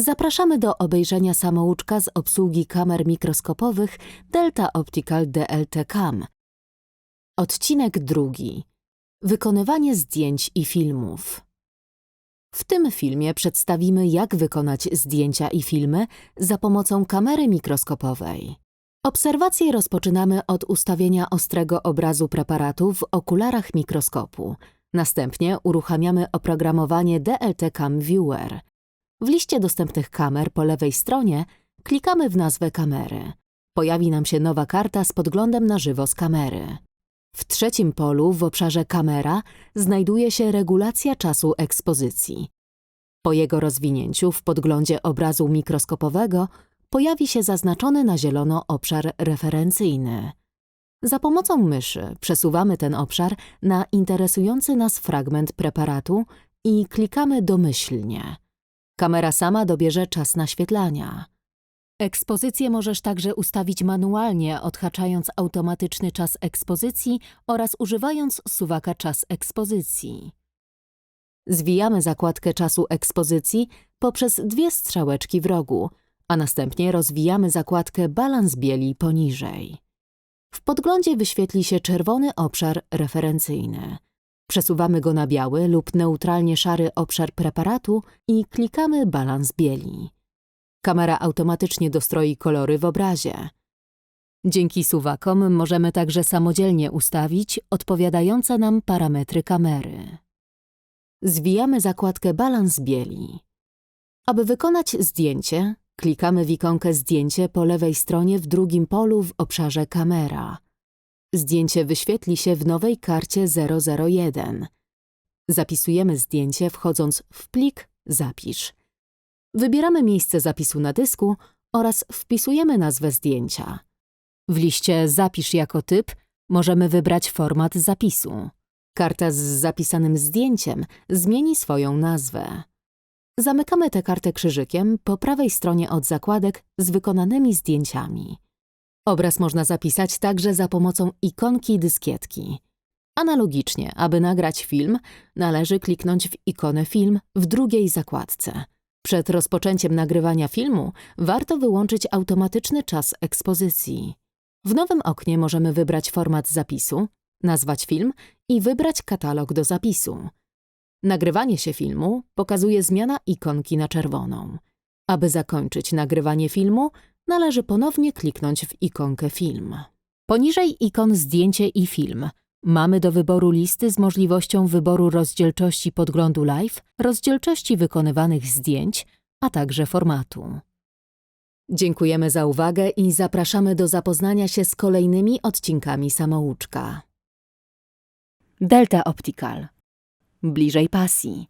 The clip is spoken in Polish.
Zapraszamy do obejrzenia samouczka z obsługi kamer mikroskopowych Delta Optical DLT Cam. Odcinek drugi. Wykonywanie zdjęć i filmów. W tym filmie przedstawimy, jak wykonać zdjęcia i filmy za pomocą kamery mikroskopowej. Obserwacje rozpoczynamy od ustawienia ostrego obrazu preparatu w okularach mikroskopu. Następnie uruchamiamy oprogramowanie DLT Cam Viewer. W liście dostępnych kamer po lewej stronie klikamy w nazwę kamery. Pojawi nam się nowa karta z podglądem na żywo z kamery. W trzecim polu w obszarze kamera znajduje się regulacja czasu ekspozycji. Po jego rozwinięciu w podglądzie obrazu mikroskopowego pojawi się zaznaczony na zielono obszar referencyjny. Za pomocą myszy przesuwamy ten obszar na interesujący nas fragment preparatu i klikamy domyślnie. Kamera sama dobierze czas naświetlania. Ekspozycję możesz także ustawić manualnie, odhaczając automatyczny czas ekspozycji oraz używając suwaka czas ekspozycji. Zwijamy zakładkę czasu ekspozycji poprzez dwie strzałeczki w rogu, a następnie rozwijamy zakładkę balans bieli poniżej. W podglądzie wyświetli się czerwony obszar referencyjny. Przesuwamy go na biały lub neutralnie szary obszar preparatu i klikamy balans bieli. Kamera automatycznie dostroi kolory w obrazie. Dzięki suwakom możemy także samodzielnie ustawić odpowiadające nam parametry kamery. Zwijamy zakładkę balans bieli. Aby wykonać zdjęcie, klikamy w ikonkę zdjęcie po lewej stronie w drugim polu w obszarze kamera. Zdjęcie wyświetli się w nowej karcie 001. Zapisujemy zdjęcie wchodząc w plik Zapisz. Wybieramy miejsce zapisu na dysku oraz wpisujemy nazwę zdjęcia. W liście Zapisz jako typ możemy wybrać format zapisu. Karta z zapisanym zdjęciem zmieni swoją nazwę. Zamykamy tę kartę krzyżykiem po prawej stronie od zakładek z wykonanymi zdjęciami. Obraz można zapisać także za pomocą ikonki dyskietki. Analogicznie, aby nagrać film, należy kliknąć w ikonę film w drugiej zakładce. Przed rozpoczęciem nagrywania filmu warto wyłączyć automatyczny czas ekspozycji. W nowym oknie możemy wybrać format zapisu, nazwać film i wybrać katalog do zapisu. Nagrywanie się filmu pokazuje zmiana ikonki na czerwoną. Aby zakończyć nagrywanie filmu, należy ponownie kliknąć w ikonkę film. Poniżej ikon zdjęcie i film mamy do wyboru listy z możliwością wyboru rozdzielczości podglądu live, rozdzielczości wykonywanych zdjęć, a także formatu. Dziękujemy za uwagę i zapraszamy do zapoznania się z kolejnymi odcinkami samouczka. Delta Optical. Bliżej pasji.